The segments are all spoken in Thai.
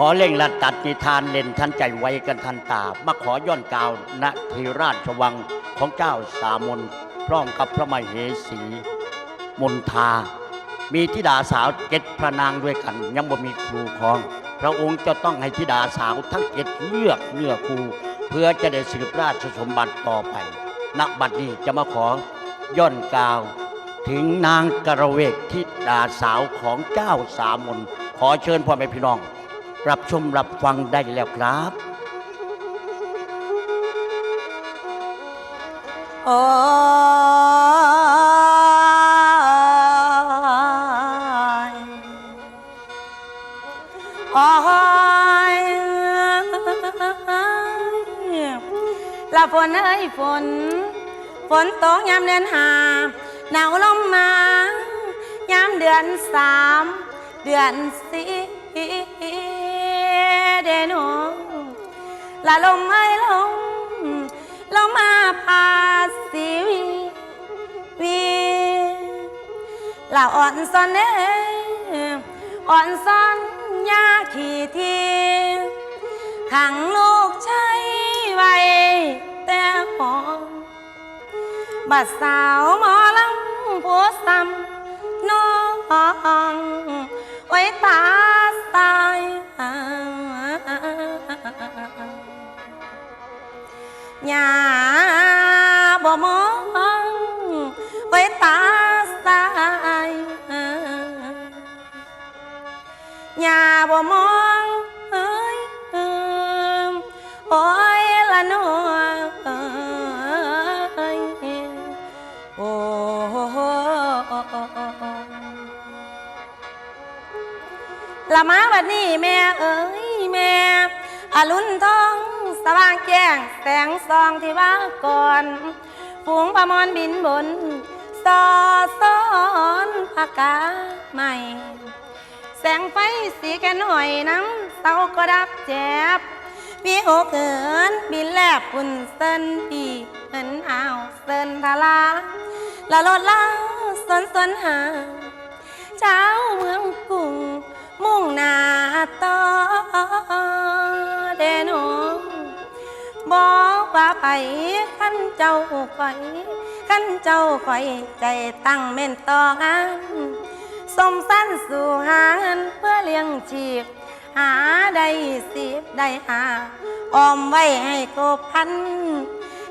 ขอเล่งละตัดนิทานเล่นทันใจไว้กันทันตา มาขอย้อนกล่าวณทีราชวังของเจ้าสามนพร้อมกับพระมเหสี มนทา มีธิดาสาวเจ็ดพระนางด้วยกัน ยังบ่มีครูครอง พระองค์จะต้องให้ธิดาสาวทั้งเจ็ดเลือกเนื้อครู เพื่อจะได้สืบราชสมบัติต่อไปณบัดนี้จะมาขอย่อนกล่าว ถึงนางกระเวกทิดาสาวของเจ้าสามนขอเชิญพ่อแม่พี่น้อง รับชมรับฟังได้แล้วครับ โอ้ยโอ้ยละฝนเอ้ยฝน ฝนตกยามเดือนหาหนาวลมมายามเดือนสามเดือนสี่ เดนละลมเอ้ยลมเรามาพาสีวีวีเราอ่อนซอนเน่อ่อนซอนยาขี่ทีขังลูกใช้ไว้แต่หอมบัดสาวหมอลำผัวซ้ำน้องไว้ตาตาย ยาบ่มองไว้ตาสายยาบ่มองเอ้ยโอ้ยละนอเอ้ยโอ้ละมาบัดนี้แม่เอ้ยแม่อรุณทอง ว่างแจ้งแสงซองที่ว่าก่อนฝูงประมอนบินบนสอซ้อนอากาศใหม่ แสงไฟสีแก่หอยน้ำเตาก็ดับแจบพี่โอเกินบินแลบปุ่นเส้นปีเหินอ้าวเส้นทาลาละลดลาสนสนหา เจ้าเมืองกรุงมุ่งหน้าต่อเดโน บอกว่าไปขันเจ้าคอยขันเจ้าคอยใจตั้งเม่นต่องานสมสั้นสู่หาเงินเพื่อเลี้ยงชีพ หาได้สิบได้หาออมไว้ให้ครบพัน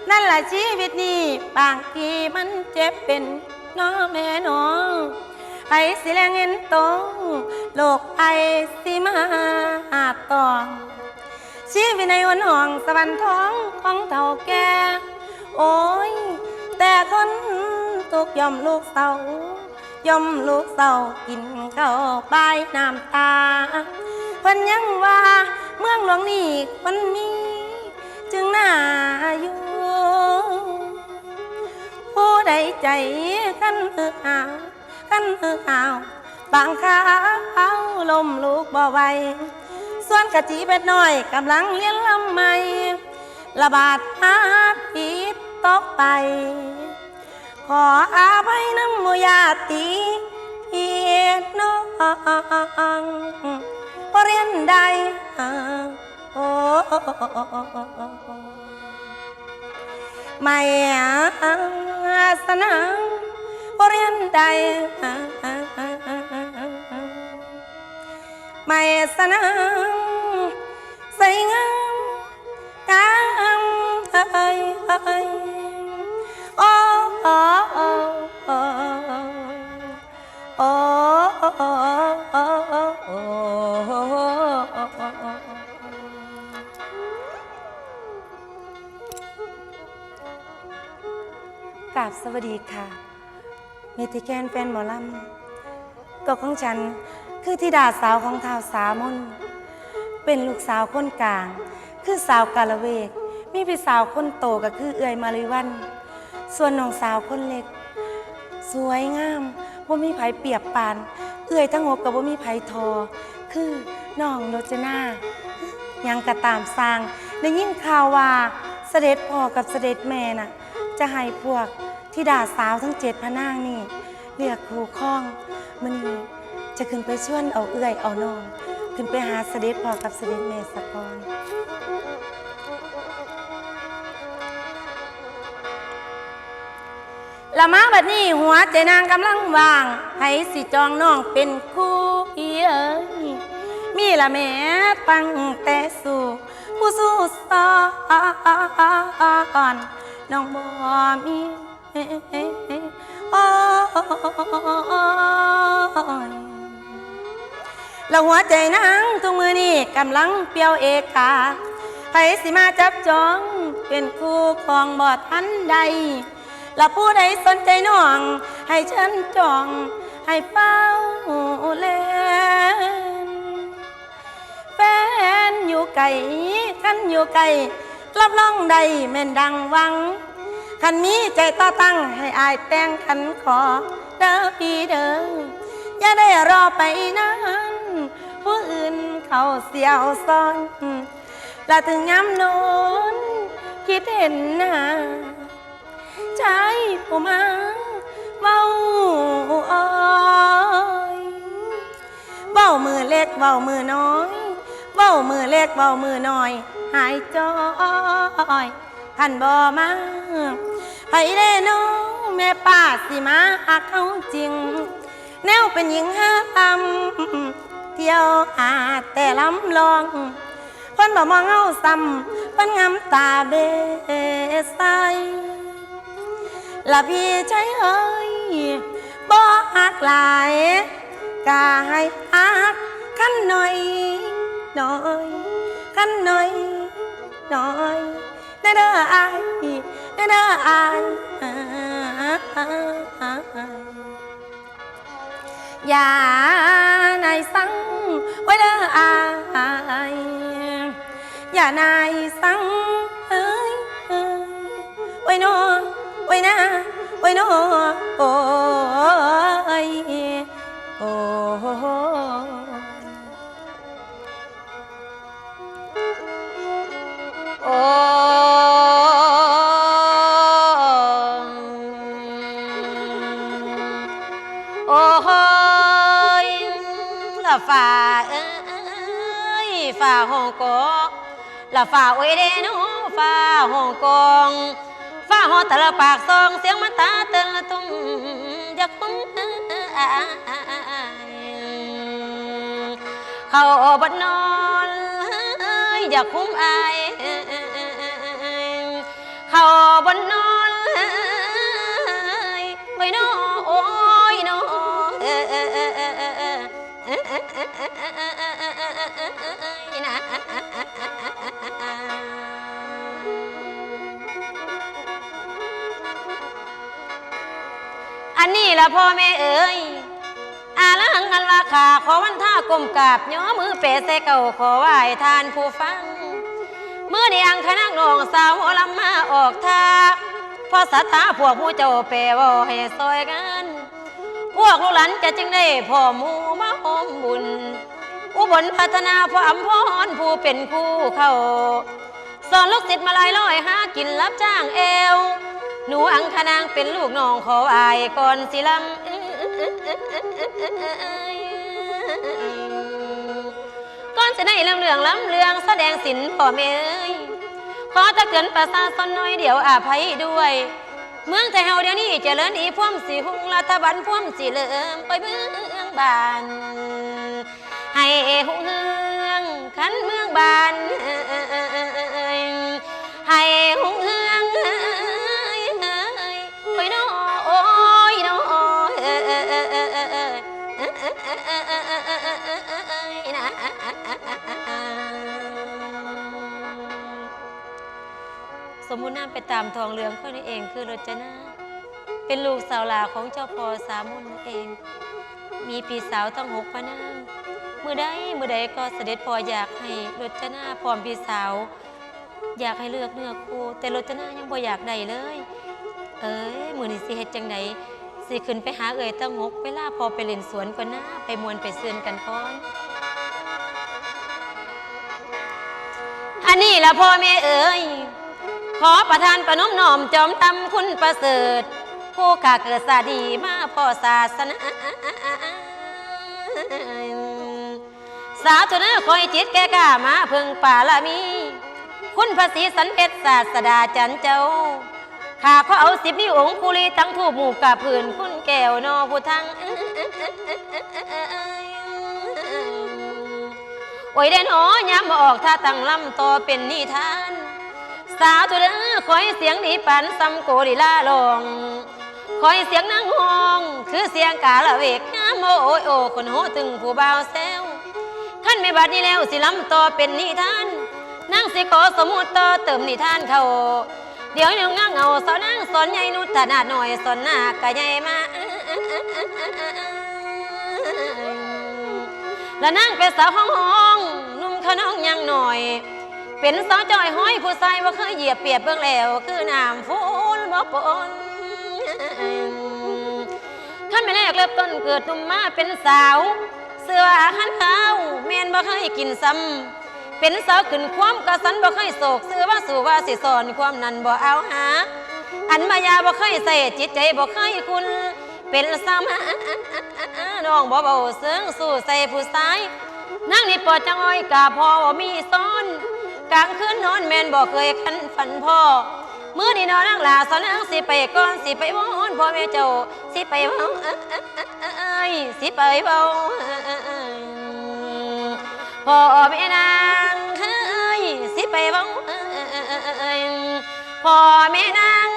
นั่นแหละชีวิตนี้บางทีมันเจ็บเป็นน้อแม่น้องไปสิแลงเงินโตโลกไปสิมาหาตอง ชีวิตในวันห้องสวรรค์ท้องของเท่าแก่โอ้ย แต่คนทุกย่อมลูกเศร้าย่อมลูกเศร้ากินเข้าวปลายน้ำตาเพิ่นยังว่าเมืองหลวงนี้คนมี จึงน่าอยู่ผู้ใดใจกันเอือหาวกันเอือหาวบางคราวลมลูกบ่ไหว ส่วนกะจีเป็ดน้อยกำลังเลี้ยงลำใหม่ระบาดหาผิดตกไป ขออาภัยน้ำมุยาตีเพียรน้องเรียนได้โอ้ไม่อาสนังเรียนได้ไม่สนัง กราบสวัสดีค่ะมีติแกนแฟนหมอลำก็ของฉันคือธิดาสาวของท้าวสามนเป็นลูกสาวคนกลาง คือสาวกาละเวก มีพี่สาวคนโตก็คือเอื่อยมาริวัน ส่วนน้องสาวคนเล็ก สวยงามว่ามีไผเปรียบปาน เอื่อยทั้งหกกับว่ามีไผทอ คือน้องโรจนายังกระตามสร้างได้ยินข่าวว่าเสด็จพ่อกับเสด็จแม่น่ะ จะให้พวกที่ด่าสาวทั้งเจ็ดพระนางนี่เรียกครูข้องมันนี้จะขึ้นไปชวนเอาเอื่อยเอาน้อง ขึ้นไปหาเสด็จพ่อกับเสด็จแม่สะกอน ละมาบัดนี้หัวใจนางกำลังว่างให้สิจองน้องเป็นคู่พี่เอ้ยมีละแม่ตั้งแต่สู่ผู้สู้สอนน้องบ่มีโอ้ยล้วหัวใจนางทุกมือนี่กำลังเปียวเอกาใครสิมาจับจองเป็นคู่ของบอดทันใด และผู้ใดสนใจน้อง ให้ฉันจอง ให้เฝ้าแลนแฟนอยู่ไกลขันอยู่ไกลรับรองใดแม่นดังวัง คันมีใจต่อตั้งให้อายแต่งคันขอเด้อพี่เด้ออย่าได้รอไปนานผู้อื่นเขาเสียวซ้อนและถึงย้ำโน้นคิดเห็นหน้า ใจผมอาเบาอ้อยเบามือเล็กเบามือน้อยเบามือเล็กเบามือน้อย หายจอยท่านบ่มาไปได้น้องแม่ป้าสิมาหักเขาจริง แนวเป็นหญิงห้าลำเที่ยวอาแต่ลำลองเพิ่นบ่มองเอาซ้ำเพิ่นงำตาเบสไซ là vì cháy hơi. Bó hát lại, cả hai hát khăn nói nói khăn nói nói nơi đó ai nơi đó ai? Già này sang quay đó ai? Già này sang ơi quay nó ôi na, ôi nó, ôi ôi ôi là phà ơi, phà hồng có là phà ơi đen phà hồng con งละฝ่าโอ้ยเดนูฝ่าฮ่องกงฝ่าหอตะละปากซองเสียงมันตาเตละตุ้มอยากคุ้มอเขาบัดนอนอยากคุ้มอายเขาบนนอนไว้นอโอ้ยนอ นี้ละพ่อแม่เอ๋ยอาลังอันว่าขาขอวันท่ากลมกราบย้อมือเปใส่เก่าขอไหว้ทานผู้ฟังเมื่อเดียงคณะนองสาวหมอลำมาออกทางพอสัทธาพวกผู้เจ้าเปรว่าให้ซอยกัน พวกลูกหลานจะจึงได้พ่อหมูมาหอมบุญ อุบลพัฒนาพ่ออำพรผู้เป็นคู่เขาสอนลูกศิษย์มาลายลอยหากินรับจ้างเอว หนูอังคณางเป็นลูกน้องขออายก่อนสิลำก่อนจะได้ลำเลืองลำเลืองแสดงสินพ่อแม่ขอตะเกินประสาสนน้อยเดี๋ยวอาภัยด้วย เมืองไทยเฮาเดี๋ยวนี้เจริญอีพ่วมสีหุงรัฐบาลพ่วมสีเหลิมไปเมืองบาน ให้หุงเฮืองขันเมืองบาน สมมุติน้ำไปตามทองเหลืองเขานี่เองคือรจนาเป็นลูกสาวหลาของเจ้าพ่อสามุนเอง มีปีสาวตั้งหกพนางมือใดมือใดก็เสด็จพ่ออยากให้รจนาพร้อมปีสาว อยากให้เลือกเนื้อคู่แต่รจนายังบ่อยากได้เลย เอ้ยมือนี้สิเฮ็ดจังไดสิขึ้นไปหาเอ่ยตั้งหกเวลาพอไปเล่นสวนก่อนนะไปมวนไปเสือนกันก่อนอันนี้ละพ่อแม่เอ๋ย ขอประทานประนมน้อมจอมตำคุณประเสริฐ ผู้ข้าเกิดสาดีมาพ่อศาสนาสาวเจาเนื้อคอยจิตแก่กล้ามาเพึงป่าละมี คุณภาษีสันเพชรศาสดาจันเจ้าข้าขอเอาสิบนิ้วองคุลีทั้งทูบหมู่กับผื่นคุณแก้วนอผู้ทั้งโอ้ยได้หนอยามออกท่าตั้งลำต่อเป็นนิทาน สาวตัวเด้คอยเสียงดีปันซ้ำโกดีลาลงคอยเสียงนางหองคือเสียงกาละเวกงามโอ้ยโอ้คนโหตึงผู้บ่าวแซวขั้นไม่บัดนี้แล้วสิลำต่อเป็นนิทานนางสิขอสมมุติต่อเติมนิทานเขาเดี๋ยวเดี๋ยวงางเอาสอนนางสอนใหญ่นุถนาดหน่อยสอนหน้ากะใหญ่มาและนั่งเป็นสาวห้องห้องนุ่มขน้องยังหน่อย เป็นสาวจอยห้อยผู้ชายว่าเคยเหยียบเปียบเบื้องแล้ว คือน้ำฟูนบ่ปนขั้นไม่แรกเริ่มต้นเกิดหนุ่มมาเป็นสาว เสื้ออาหารขาวแมนบ่เคยกินซ้ำเป็นสาวขึ้นความกระสันบ่เคยโศกเสื้อว่าสู่ว่าสิสอนความนั้นบ่เอาหา อันมายาบ่เคยใส่จิตใจบ่เคยคุณ เป็นสามน้องบ่เบาเสียงสู่ใส่ผู้ชายนั่งนี่ปอดจังอ้อยกาพอบ่มีซ้อน กลางคืนนอนแมนบอกเคยคันฝันพ่อมื้อนี้นอนนั่งลาสอนนั่งสิไปก่อนสิไปวอนพ่อแม่เจ้าสิไปเว้าเอ้ยสิไปเว้าพ่อแม่นางเฮ้ยสิไปเว้าเอ้ยพ่อแม่นาง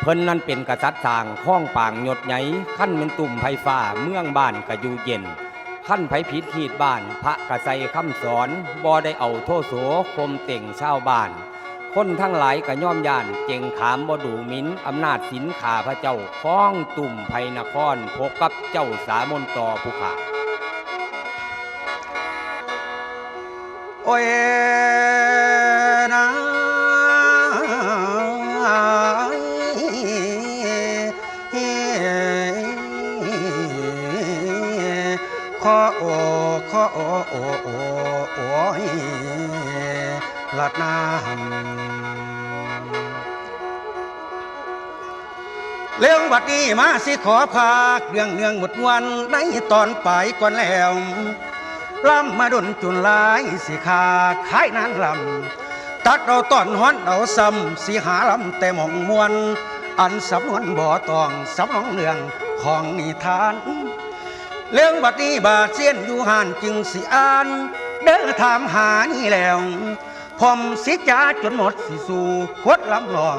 เพิ่นนั้นเป็นกษัตริย์สร้างข้องปางหยดไหขั้นเป็นตุ่มไฟฟ้าเมืองบ้านกะอยู่เย็น ขั้นไผผิดขีดบ้าน พระกะใสคำสอนบ่ได้เอาโทษโสคมเต่งชาวบ้าน คนทั้งหลายกะย่อมย่าน เจงขามบ่ดูมินอำนาจสินขาพระเจ้าข้องตุ่มไพนครพบกับเจ้าสามนต่อผู้ขาโอ้ย บัดนี้มาสิขอพากเรื่องเนืองหมดวันในตอนปลายก่อนแล้วลำมาดนจุนลายสิขาขายนานลำตัดเราตอนฮ้อนเอาซ้ำสิหาลำแต่หมองมวน อันสำนวนบ่อตองสำนองเรื่องของนิทาน เรื่องบัดนี้บาดเสียนอยู่หานจึงสิอ่านเดินถามหานี่แล้วพอมสิจ้าจนหมดสิสู่คดลำลอง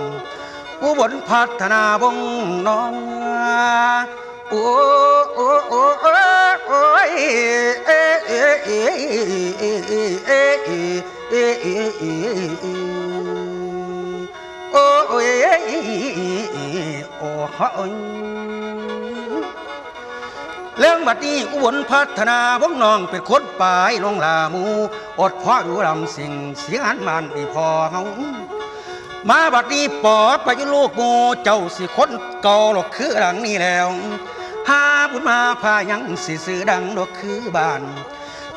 อุบลพัฒนาวงน้องโอ้โอ้โอ้โอ้โอ้ยเอ้เอ้เอ้เอ้เอ้เอ้เอ้เอ้โอ้โอ้ยโอ้ฮะเรื่องบัดนี้อุบลพัฒนาวงน้องเป็นคนปลายลงลามู อดพ่ออยู่ลำสิ่งเสียงอันมันดีพอเฮา มาบัดนี้ปอดไปยุลูกโมเจ้าสิคนเก่าหรอกคือหลังนี้แล้วหาบุญมาพายังสิซื้อดังดอกคือบ้าน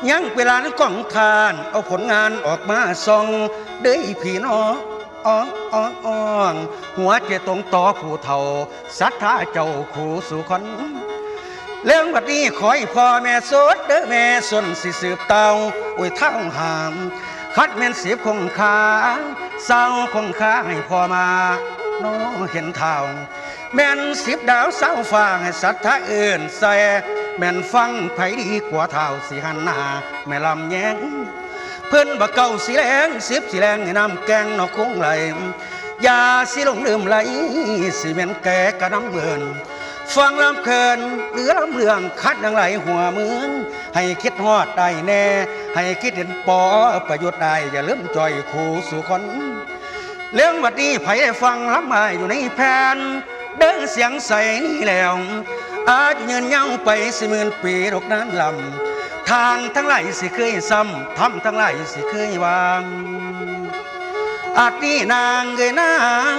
ยังเวลานกล้องทาน เอาผลงานออกมาส่องเด้ยพี่น้องอ้องอ้องอ้องหัวเจตรงต่อผู้เฒ่าศรัทธาเจ้าคู่สู่คนเรื่องบัดนี้ขอให้พ่อแม่สดเด้อแม่สนสิสืบเตาอ้ยเท่าหาม คัดแม่นสีบคงคาเศร้าคงคาให้พอมาโน้เห็นเท่าแม่นสิบดาวเศร้าฟ้าให้สัตว์ท่าเอื่นใส่แม่นฟังไผดีกว่าเท่าสิหันหน้าแม่ลำแยงเพื่อนบักเก่าสีแรงสิบสีแรงให้น้ำแกงนอกคงไหลยาสิลงลืมไหลสิแม่นแก่กระน้ำเบินฟังลำเคินหรือลำเรื่องคัดดังไหลหัวเมืองให้คิดฮอดได้แน่ ให้คิดเห็นปอประโยชน์ได้อย่าลืมจอยคู่สู่คน เรื่องวัดนี้ไผได้ฟังรับมาอยู่ในแผ่นเดินเสียงใสนี่แล้ว อาจยืนยาวไปสิหมื่นปีดอกนั้นลำทางทั้งหลายสิเคยซ้ำทำทั้งหลายสิเคยวางอาจนี่นางเกยนาง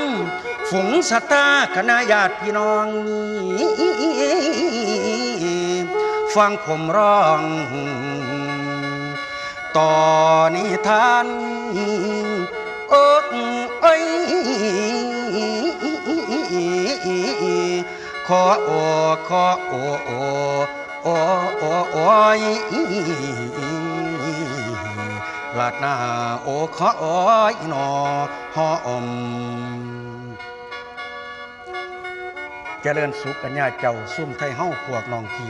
ฝูงสัตตาคณะญาติพี่น้องมีฟังผมร้อง ต่อนิทานอ๊กเอ้ยขอโอขอโอโอโอโอโอยลาดหน้าโอขอโอยหนอหออมเจริญสุขกัญญาเจ้าซุ่มไทยเฮ้าพวกนองที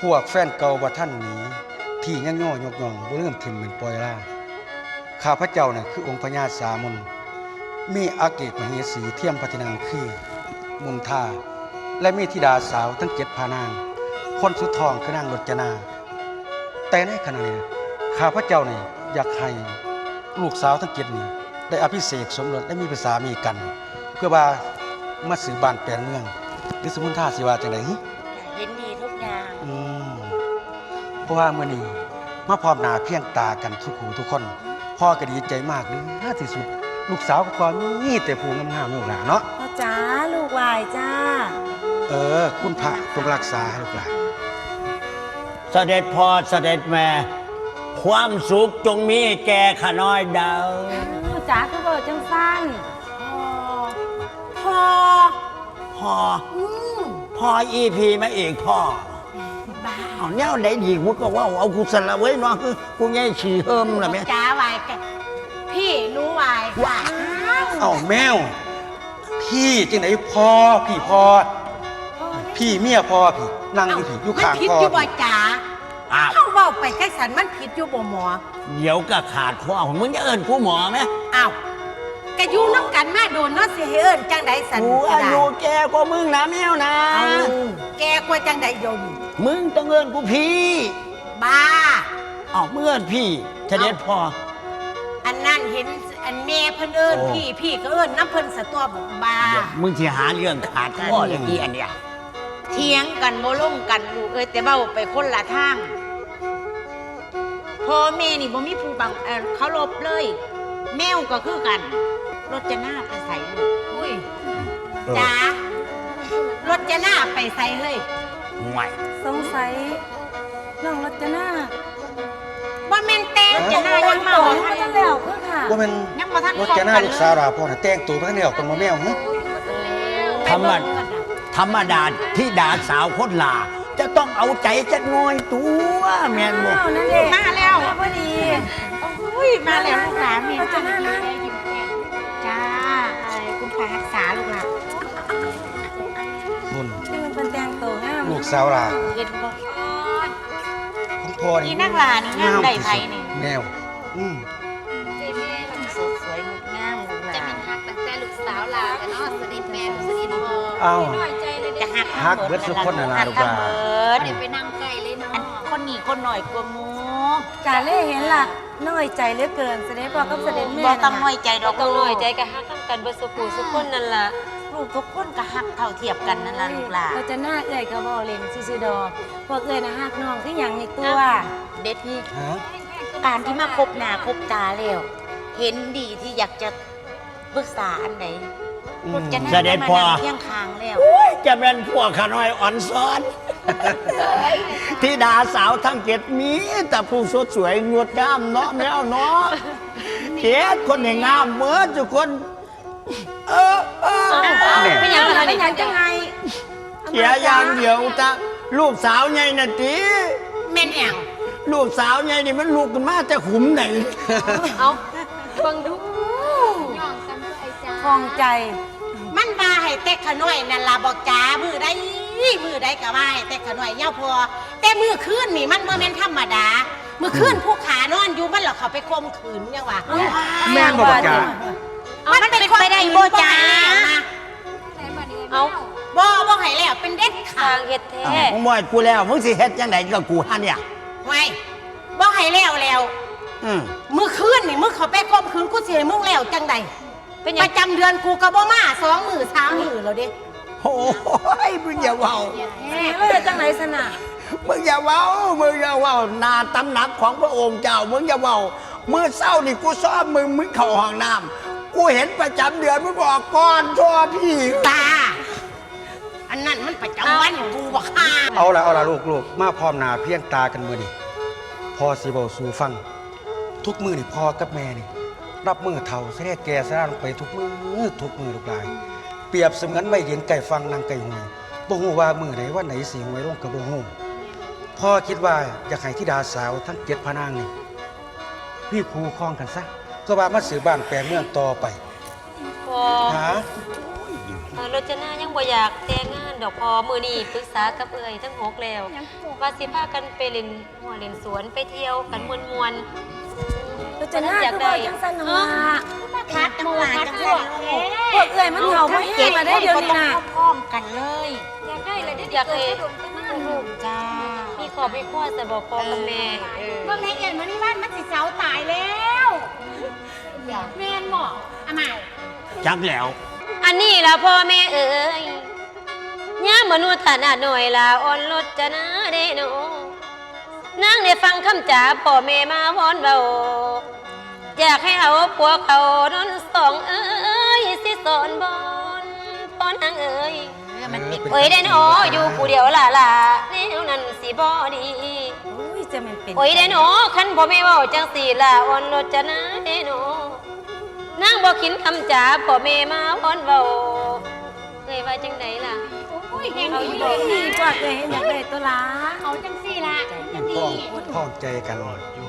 พวกแฟนเก่าบ่ท่านหนี ที่ยังย่อยกยองบ่เริ่มทิมเหมือนปลอยล่าข้าพระเจ้าเนี่ยคือองค์พญาสามนมีอาเกตมเหสีเทียมพัฒนังคือมุนทาและมีธิดาสาวทั้งเจ็ดพานาง คนสุดทองคือนางรจนา แต่ในขณะนี้ข้าพระเจ้าเนี่ยอยากให้ลูกสาวทั้งเจ็ดนี้ได้อภิเษกสมรสและมีภาษามีกัน เพื่อว่ามาสืบบ้านแปลงเมืองหรือสมุนท่าสิว่าจังได ราะว่ามื่อนี้มาพร้อมหน้าเพียงตากันทุกหูทุกคน พ่อก็ดีใจมากเลยน่าที่สุด ลูกสาวก็ความมีแต่ผู้งามๆลูกหลานเนาะพ่อจ๋าลูกวายจ้า เออ คุณพระจงรักษาให้ลูกหลานเสด็จพ่อเสด็จแม่ ความสุขจงมีแก่ข้าน้อยเดาพ่อจ๋าคือเบิดจังสั้นพ่อพ่อพ่ออีพีมาเองพ่อบ้า เอาแนวไหนดีกูก็ว่าเอากูสละเว้ยเนาะคือกูแง่ฉี่เฮิมล่ะแม่จ๋าวายแกพี่หนูวายว้าวเอ้าแมว พี่จังไหนพ่อพี่พ่อพี่เมียพ่อพี่นั่งอยู่พี่อยู่ข้างมันผิดพ่ออยู่บ่พี่จ๋าอ้าวเข้าเว้าไปแค่สันมันผิดอยู่บ่หมอ เดี๋ยวก็ขาดพ่อมึงจะเอิ้นกูหมอไหมอ้าว กะอยู่น้ำกันมาโดนเนาะสิให้เอิ้นจังใดสันกูก็อาได้ยุแก่กว่ามึงนะแมวนะ เอาแกกว่าจังใดโยมมึงต้องเอิ้นกูพี่บ้าเอ้ามึงเอิ้นพี่เสด็จพ่อ อันนั้นเห็นอันแม่เพิ่นเอิ้นโอ้ พี่พี่ก็เอิ้นน้ำเพิ่นสะตัวบอกบ้า เดี๋ยวมึงที่หาเรื่องขาดพ่ออย่างนี้อันเนี้ยเถียงกันบ่ลงกันลูกเอ้ยแต่เบ้าไปคนละทางพ่อแม่นี่บ่มีผู้บังเอ่อเคารพเลย แมวก็คือกัน รถจะหน้าไปใส่ลูกอุ้ยเออจ๋ารถจะหน้าไปใส่เฮ้ยห่วยสงสัยน้องรจนาบ่แม่นแต่จะหน้ายังมาโตบ่มาทันแล้วคือค่ะว่ามันยังบ่ทันรถจะหน้าลูกสาวราพ่อน่ะแต่งตัวไปข้างนอกเป็นมาแมวฮะธรรมดาธรรมดาที่ดาสาวคนลาจะต้องเอาใจจักหน้อยตัวแม่นบ่อ้าวนั่นเองมาแล้วมาพอดีอุ้ยมาแล้วลูกหลานนี่รจนานะจ้า อะไรคุณพารักษาลูกหลานนุ่นนี่มันเป็นแตงโตงามลูกสาวราเห็นบ่ของพ่ออีนี่นักหลานนี่งามได้ไผนี่แมวอืมสดสวยงดงามลูกหลานหักตั้งแต่ลูกสาวลาแต่เนาะสนิทแม่สนิทพ่อเอ้าน้อยใจ ฮักเบิดทุกคนน่ะนะลูกหลานหัเบิดเดี๋ยวไปนั่งใกล้เลยเนาะอันคนนี้คนหน่อยกว่าหมูกาเล่เห็นล่ะน้อยใจเหลือเกินเสด็จพ่อกับเสด็จแม่บ่ต้องน่ะน้อยใจดอกต้องลูน้อกยใจก็ฮักกันเบิดสุขุสุขคนนั่นล่ะลูกทุกคนก็หักเท่าเทียมกันนั่นล่ะลูกหลานรจนาเอ่ยก็บ่เล่นซื่อๆดอกพวกเอ่ยน่ะฮักน้องคือหยังในตัวเด็ดพี่ฮะการที่มาคบหน้าคบตาแล้วเห็นดีที่อยากจะปรึกษาอันไหนอืม รถจะนั่งเสด็จมาพ่อนั่งเที่ยงคางแล้วจะเป็นพวกขาน้อยอ่อนซ้อนที่ดาสาวทั้งเจ็ดมี แต่ผู้สดสวยงดงามเนาะแมวเนาะเจ็ดคนให้งามเหมือนทุกคน เออเออเนี่ยไม่ยังอะอะไรไรหยังจังไงเสียอย่างเดียวจ้ะลูกสาวใหญ่น่ะตีแม่นอย่างลูกสาวใหญ่นี่มันลูกกันมาแต่ขุมไหน เอาเบิ่งดู อ้จ้าคลองใจ มันมาให้เต็กขน้อยนั่นล่ะบอกจ้ามือได้มือได้ก็ว่าให้เต็กขน้อยเย่าพอ แต่มือคืนนี่มันบ่แม่นธรรมดา มือคืนผู้ขานอนอยู่มันเหรอเขาไปข่มขืนยังวะแม่นบ่บอกจ้ามันเป็นไปได้บ่จ้าเอาบ่บ่ให้แล้วเป็นเด็ดขาทาดงเฮ็ดแท้มึงบ่อยกูแล้วมึงสิเฮ็ดจังไดกับกูฮะเนี่ยไว้บ่ให้แล้วแล้วอืมมือคืนนี่มึงเขาไปข่มขืนกูสิให้มึงแล้วจังใด เป็นหปยังระจำเดือนกูก็บ่มาสองมือสามมือแล้วเด้โอ้ยมึงอย่าเว้าสีเลยจังไหนสนะมึงอย่าเว้ามึงอย่าเว้าหนาตำหนักของพระองค์เจ้ามึงอย่าเว้าเมื่อเศร้านี่กูซ้อมมึงมึงเข้าห้องน้ำกูเห็นประจำเดือนมึงบอกก่อนชั่วพี่ ตา อันนั้นมันประจำวันกูบักฮ่าเอาละเอาละลูกลูกมาพร้อมหน้าเพียงตากันมือนี่พอสิเบาสู่ฟัง ทุกมือนี่พ่อกับแม่นี่ รับมือเท่าเสียแก่สร้างไปทุกมือทุกมือลูกหลาย เปรียบเสมือนไม่เห็นไก่ฟังนางไก่หวยบ่ฮู้ว่ามือไหนว่าไหนสีหวยลงกับบ่ฮู้พ่อคิดว่าอยากให้ธิดาสาวทั้งเจ็ดพระนางนี่พี่ครูคล้องกันซะก็ว่ามาสือบ้านแปลงเมืองต่อไปพอหาเออรจนายังบ่อยากแต่งงานดอกพอมือนี่ปรึกษากับเอ่ยทั้งหกแล้วว่าสิพากันไปเล่นหัวเล่นสวนไปเที่ยวกันมวนม วนเราจะน่าคือว่าจังสันหนอมาคัดจังหวะจังหวะพวกเอ้ยมันเห่าไม่แห้งมาได้เดี๋ยวนี้นะพร้อมกันเลยอยากได้เลยอยากให้ลูกจ้ามีขอบมีข้อสบอกพ่อกับแม่เออเมื่อไงเอ็นมานี่บ้านมันสิเสาตายแล้วแม่นหมออามาจักแล้ว อันนี้ล่ะพ่อแม่เอ่ยย่ามนุษย์ฐานะหน่อยล่ะอ่อนลดจะนะเด้หนูนางได้ฟังคำจ่าพ่อแม่มาวอนเบา อยากให้เอาผัวเขานอนสองเอ้ยสิสอนบอนพ่อนางเอ้ยมันเป็นเอ้ยได้หนออยู่ผู้เดียวล่ะล่ะแนวนั้นสิบ่ดีอุ้ยจะมันเป็นโอ้ยได้หนอคันพ่อแม่เว้าจังสี่ล่ะอ่อนลดจะนะได้หนอนางบ่คินคำจ๋าพ่อแม่มาอ่อนเว้าเอ้ยว่าจังไดล่ะอุ้ยเฮงเอาดีอยู่เลยนี่พวกเอ้ยอยากได้ตัวละเอาจังสี่ละจังพ้อสี่งพ้องใจกัน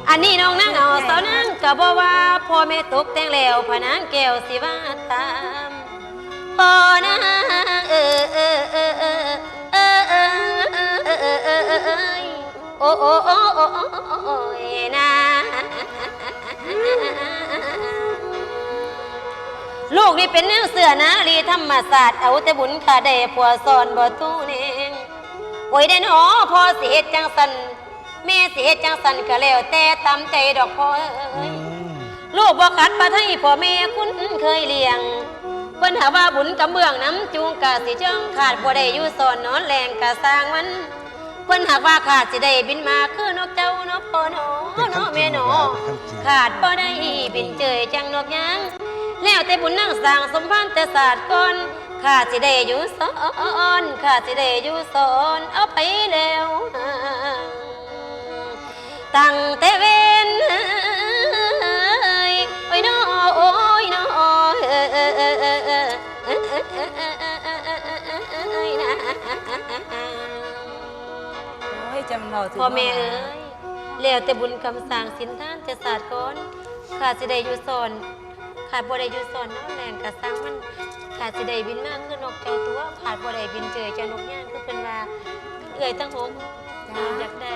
อันนี้น้องนางเอาสาวนางก็บ่ว่าพ่อแม่ตกแต่งแล้วพนางแก้วสิว่าตามพ่อนางเออเออเออเออเออเออเออเออเออโอ้โอ้โอ้โอ้โอ้ยนะลูกนี่เป็นแนวเสือนะรีธรรมศาสตร์เอาแต่บุญขาได้ผัวสอนบ่ตู้เนงโอ้ยได้หนอพอสิเฮ็ดจังสัน แม่สิเฮ็ดจังสันก็แล้วแต่ตามใจดอกพ่อเอ้ยลูกบ่ขัดปะไทยพ่อแม่คุณเคยเลี้ยงเพิ่นหาว่าบุญกับเบื้องน้ำจูงกะสิเจิงขาดบ่ได้อยู่สอนนอนแรงกะสร้างมันเพิ่นหากว่าขาดสิได้บินมาคือนกเจ้าเนาะพ่อเนาะเนาะแม่เนาะขาดบ่ได้บินเจยจังนกยางแล้วแต่บุญนั่งสร้างสมพันธ์แต่ศาสตร์ก่อนข้าสิได้อยู่สอนข้าสิได้อยู่สอนเอาไปแล้ว ตั้งแต่เวนโอ้ยน้อโอ้ยน้อพ่อแม่เอ้ยแล้วแต่บุญกรรมสั่งสินท่านจะสาดตก้อนขาสิได้อยู่สอนขาดบ่ได้อยู่สอนน้ำแรงกะสร้างมันขาดสิได้บินมากคือนกใจตัวขาดบ่ได้บินเจอจะนกย่างคือเป็นว่าเอื่อยตั้งหงอยากได้